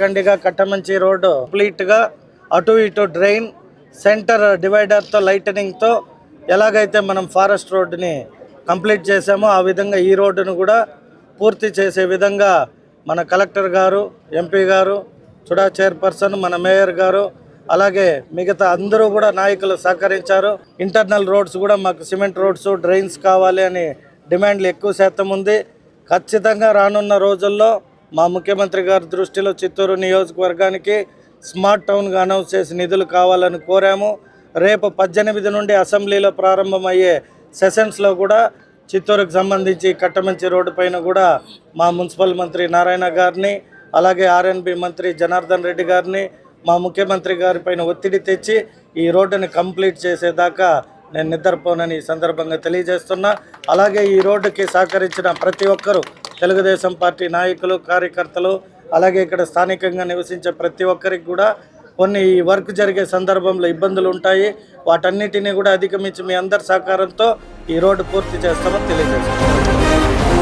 Kandiga Kattamanchi road కంప్లీట్గా అటు ఇటు డ్రైన్ సెంటర్ డివైడర్తో లైటనింగ్తో ఎలాగైతే మనం ఫారెస్ట్ రోడ్డుని కంప్లీట్ చేసామో ఆ విధంగా ఈ రోడ్డును కూడా పూర్తి చేసే విధంగా మన కలెక్టర్ గారు ఎంపీ గారు చుడా చైర్పర్సన్ మన మేయర్ గారు అలాగే మిగతా అందరూ కూడా నాయకులు సహకరించారు. ఇంటర్నల్ రోడ్స్ కూడా మాకు సిమెంట్ రోడ్స్ డ్రైన్స్ కావాలి అని డిమాండ్లు ఎక్కువ శాతం ఉంది. ఖచ్చితంగా రానున్న రోజుల్లో మా ముఖ్యమంత్రి గారి దృష్టిలో చిత్తూరు నియోజకవర్గానికి స్మార్ట్ టౌన్గా అనౌన్స్ చేసి నిధులు కావాలని కోరాము. రేపు పద్దెనిమిది నుండి అసెంబ్లీలో ప్రారంభమయ్యే సెషన్స్లో కూడా చిత్తూరుకు సంబంధించి కట్టమంచి రోడ్డు పైన కూడా మా మున్సిపల్ మంత్రి నారాయణ గారిని అలాగే ఆర్ఎన్బి మంత్రి జనార్దన్ రెడ్డి గారిని మా ముఖ్యమంత్రి గారి పైన ఒత్తిడి తెచ్చి ఈ రోడ్డుని కంప్లీట్ చేసేదాకా నేను నిద్రపోనని ఈ సందర్భంగా తెలియజేస్తున్నా. అలాగే ఈ రోడ్డుకి సహకరించిన ప్రతి ఒక్కరూ తెలుగుదేశం పార్టీ నాయకులు కార్యకర్తలు అలాగే ఇక్కడ స్థానికంగా నివసించే ప్రతి ఒక్కరికి కూడా కొన్ని ఈ వర్క్ జరిగే సందర్భంలో ఇబ్బందులు ఉంటాయి. వాటన్నిటిని కూడా అధిగమించి మీ అందరి సహకారంతో ఈ రోడ్డు పూర్తి చేస్తామని తెలియజేస్తున్నాను